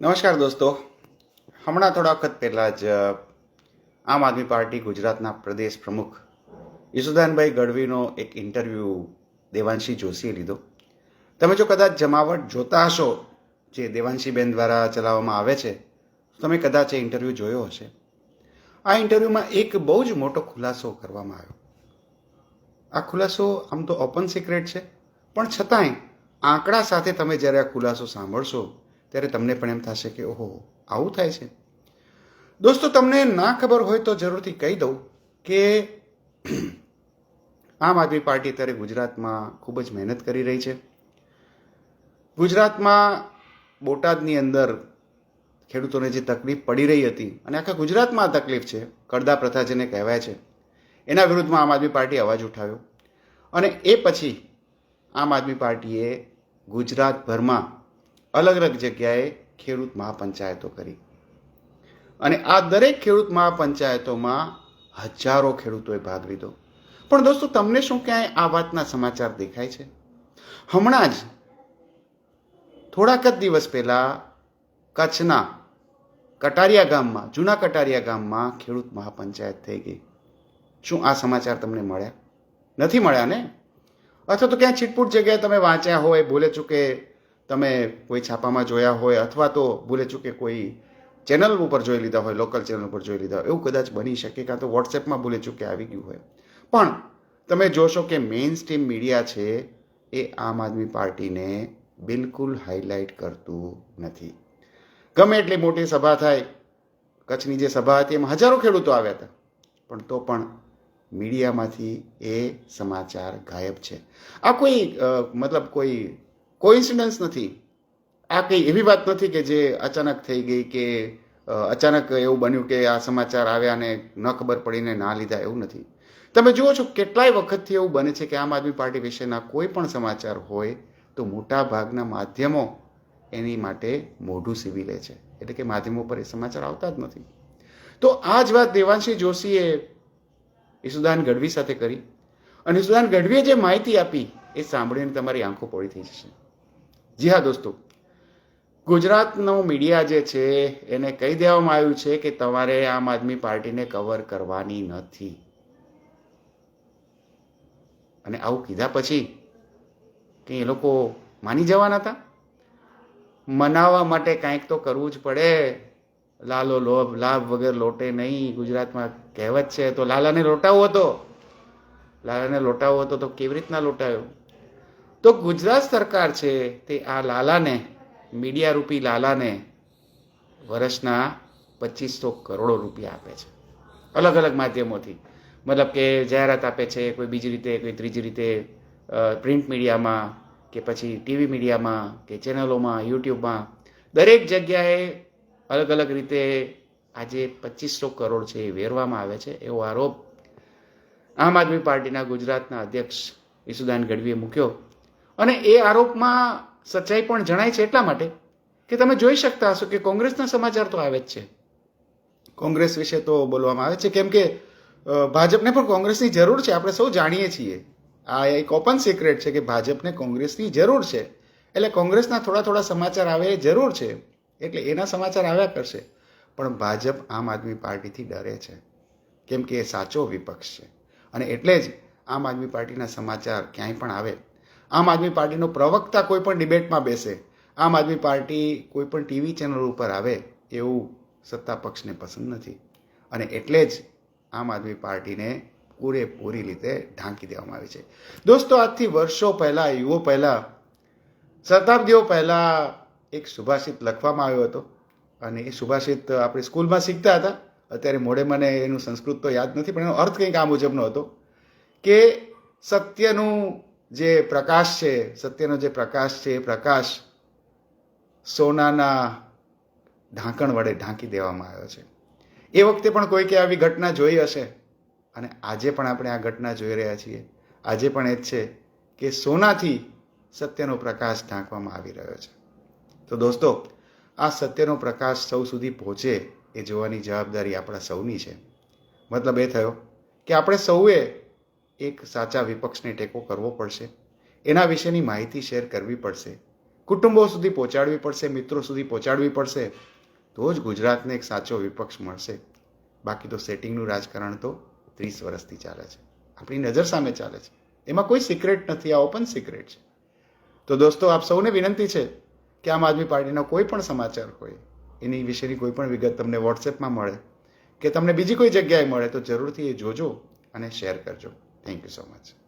નમસ્કાર દોસ્તો. હમણાં થોડા વખત પહેલાં જ આમ આદમી પાર્ટી ગુજરાતના પ્રદેશ પ્રમુખ યશુદાનભાઈ ગઢવીનો એક ઇન્ટરવ્યૂ દેવાંશી જોશીએ લીધો. તમે જો કદાચ જમાવટ જોતા હશો, જે દેવાંશીબેન દ્વારા ચલાવવામાં આવે છે તમે કદાચ એ ઇન્ટરવ્યૂ જોયો હશે. આ ઇન્ટરવ્યૂમાં એક બહુ જ મોટો ખુલાસો કરવામાં આવ્યો. આ ખુલાસો આમ તો ઓપન સિક્રેટ છે, પણ છતાંય આંકડા સાથે તમે જ્યારે આ ખુલાસો સાંભળશો ત્યારે તમને પણ એમ થશે કે ઓહો, આવું થાય છે. દોસ્તો, તમને ના ખબર હોય તો જરૂરથી કહી દઉં કે આમ આદમી પાર્ટી અત્યારે ગુજરાતમાં ખૂબ જ મહેનત કરી રહી છે. ગુજરાતમાં બોટાદની અંદર ખેડૂતોને જે તકલીફ પડી રહી હતી અને આખા ગુજરાતમાં આ તકલીફ છે, કરદા પ્રથા જેને કહેવાય છે, એના વિરુદ્ધમાં આમ આદમી પાર્ટી અવાજ ઉઠાવ્યો. અને એ પછી આમ આદમી પાર્ટીએ ગુજરાતભરમાં અલગ અલગ જગ્યાએ ખેડૂત મહાપંચાયતો કરી. અને આ દરેક ખેડૂત મહાપંચાયતોમાં હજારો ખેડૂતોએ ભાગ લીધો. પણ દોસ્તો, તમને શું ક્યાંય આ વાતના સમાચાર દેખાય છે? હમણાં જ, થોડાક જ દિવસ પહેલાં કચ્છના કટારિયા ગામમાં, જૂના કટારિયા ગામમાં ખેડૂત મહાપંચાયત થઈ ગઈ. શું આ સમાચાર તમને મળ્યા? નથી મળ્યા ને? અથવા તો ક્યાંય છીટપૂટ જગ્યાએ તમે વાંચ્યા હોય ભૂલે ચૂકે તમે કોઈ છાપામાં જોયા હોય અથવા તો ભૂલે ચૂકે કોઈ ચેનલ ઉપર જોઈ લીધા હોય, લોકલ ચેનલ ઉપર જોઈ લીધા હોય, એવું કદાચ બની શકે કાં તો વોટ્સએપમાં ભૂલે ચૂકે આવી ગયું હોય. પણ તમે જોશો કે મેઇન સ્ટ્રીમ મીડિયા છે એ આમ આદમી પાર્ટીને બિલકુલ હાઇલાઇટ કરતું નથી. ગમે એટલી મોટી સભા થાય, કચ્છની જે સભા હતી એમાં હજારો ખેડૂતો આવ્યા હતા. પણ તો પણ મીડિયામાંથી એ સમાચાર ગાયબ છે. આ કોઈ મતલબ કોઈ કોઇન્સિડન્સ નથી. આ કંઈ એવી વાત નથી કે જે અચાનક થઈ ગઈ કે અચાનક એવું બન્યું કે આ સમાચાર આવ્યા અને ન ખબર પડીને ના લીધા એવું નથી. તમે જુઓ છો, કેટલાય વખતથી એવું બને છે કે આમ આદમી પાર્ટી વિશેના કોઈ પણ સમાચાર હોય તો મોટા ભાગના માધ્યમો એની માટે મોઢું સીવી લે છે. એટલે કે માધ્યમો પર એ સમાચાર આવતા જ નથી. તો આ જ વાત દેવાંશી જોશીએ ઈસુદાન ગઢવી સાથે કરી. અને ઈસુદાન ગઢવીએ જે માહિતી આપી, એ સાંભળીને તમારી આંખો પોળી થઈ જશે. જી હા, દોસ્તો. ગુજરાતનો મીડિયા જે છે, એને કહી દેવામાં આવ્યું છે કે તમારે આમ આદમી પાર્ટીને કવર કરવાની નથી. અને આવું કીધા પછી કે એ લોકો માની જવાના હતા? મનાવવા માટે કાંઈક તો કરવું જ પડે. લાલો લોભ, લાભ વગર લોટે નહીં. ગુજરાતમાં કહેવત છે, તો લાલાને લોટાવો હતો. લાલાને લોટાવો હતો તો કેવી રીતના લોટાયો? તો ગુજરાત સરકાર છે તે આ લાલાને, મીડિયા રૂપી લાલાને વર્ષના પચીસો કરોડો રૂપિયા આપે છે. અલગ અલગ માધ્યમોથી. મતલબ કે જાહેરાત આપે છે, કોઈ બીજી રીતે, કોઈ ત્રીજી રીતે પ્રિન્ટ મીડિયામાં કે પછી ટીવી મીડિયામાં કે ચેનલોમાં, યુટ્યુબમાં. દરેક જગ્યાએ અલગ અલગ રીતે આજે પચીસો કરોડ છે એ વેરવામાં આવે છે એવો આરોપ આમ આદમી પાર્ટીના ગુજરાતના અધ્યક્ષ ઈસુદાન ગઢવીએ મૂક્યો. અને એ આરોપમાં સચ્ચાઈ પણ જણાય છે એટલા માટે કે તમે જોઈ શકતા હશો કે કોંગ્રેસના સમાચાર તો આવે જ છે. કોંગ્રેસ વિશે તો બોલવામાં આવે છે. કેમ કે ભાજપને પણ કોંગ્રેસની જરૂર છે. આપણે સૌ જાણીએ છીએ. આ એક ઓપન સિક્રેટ છે કે ભાજપને કોંગ્રેસની જરૂર છે. એટલે કોંગ્રેસના થોડા થોડા સમાચાર આવે એ જરૂર છે. એટલે એના સમાચાર આવ્યા કરશે. પણ ભાજપ આમ આદમી પાર્ટીથી ડરે છે. કેમ કે એ સાચો વિપક્ષ છે. અને એટલે જ આમ આદમી પાર્ટીના સમાચાર ક્યાંય પણ આવે. આમ આદમી પાર્ટીનો પ્રવક્તા કોઈ પણ ડિબેટમાં બેસે, આમ આદમી પાર્ટી કોઈ પણ ટીવી ચેનલ ઉપર આવે, એવું સત્તા પક્ષને પસંદ નથી. અને એટલે જ આમ આદમી પાર્ટીને પૂરેપૂરી રીતે ઢાંકી દેવામાં આવી છે. દોસ્તો, આજથી વર્ષો પહેલાં, યુવો પહેલાં શતાબ્દીઓ પહેલાં એક સુભાષિત લખવામાં આવ્યો હતો. અને એ સુભાષિત આપણે સ્કૂલમાં શીખતા હતા. અત્યારે મોડે મને એનું સંસ્કૃત તો યાદ નથી, પણ એનો અર્થ કંઈક આ મુજબનો હતો કે સત્યનું જે પ્રકાશ છે, સત્યનો જે પ્રકાશ છે એ પ્રકાશ સોનાના ઢાંકણ વડે ઢાંકી દેવામાં આવ્યો છે. એ વખતે પણ કોઈકે આવી ઘટના જોઈ હશે અને આજે પણ આપણે આ ઘટના જોઈ રહ્યા છીએ. આજે પણ એ જ છે કે સોનાથી સત્યનો પ્રકાશ ઢાંકવામાં આવી રહ્યો છે. તો દોસ્તો, આ સત્યનો પ્રકાશ સૌ સુધી પહોંચે એ જોવાની જવાબદારી આપણા સૌની છે. મતલબ એ થયો કે આપણે સૌએ એક સાચા વિપક્ષને ટેકો કરવો પડશે. એના વિશેની માહિતી શેર કરવી પડશે. કુટુંબો સુધી પહોંચાડવી પડશે, મિત્રો સુધી પહોંચાડવી પડશે. તો જ ગુજરાતને એક સાચો વિપક્ષ મળશે. બાકી તો સેટિંગનું રાજકારણ તો ત્રીસ વર્ષથી ચાલે છે. આપણી નજર સામે ચાલે છે. એમાં કોઈ સિક્રેટ નથી આ ઓપન સિક્રેટ છે. તો દોસ્તો, આપ સૌને વિનંતી છે કે આમ આદમી પાર્ટીના કોઈ પણ સમાચાર હોય, એની વિશેની કોઈ પણ વિગત તમને વોટ્સએપમાં મળે. કે તમને બીજી કોઈ જગ્યાએ મળે તો જરૂરથી એ જોજો અને શેર કરજો. Thank you so much.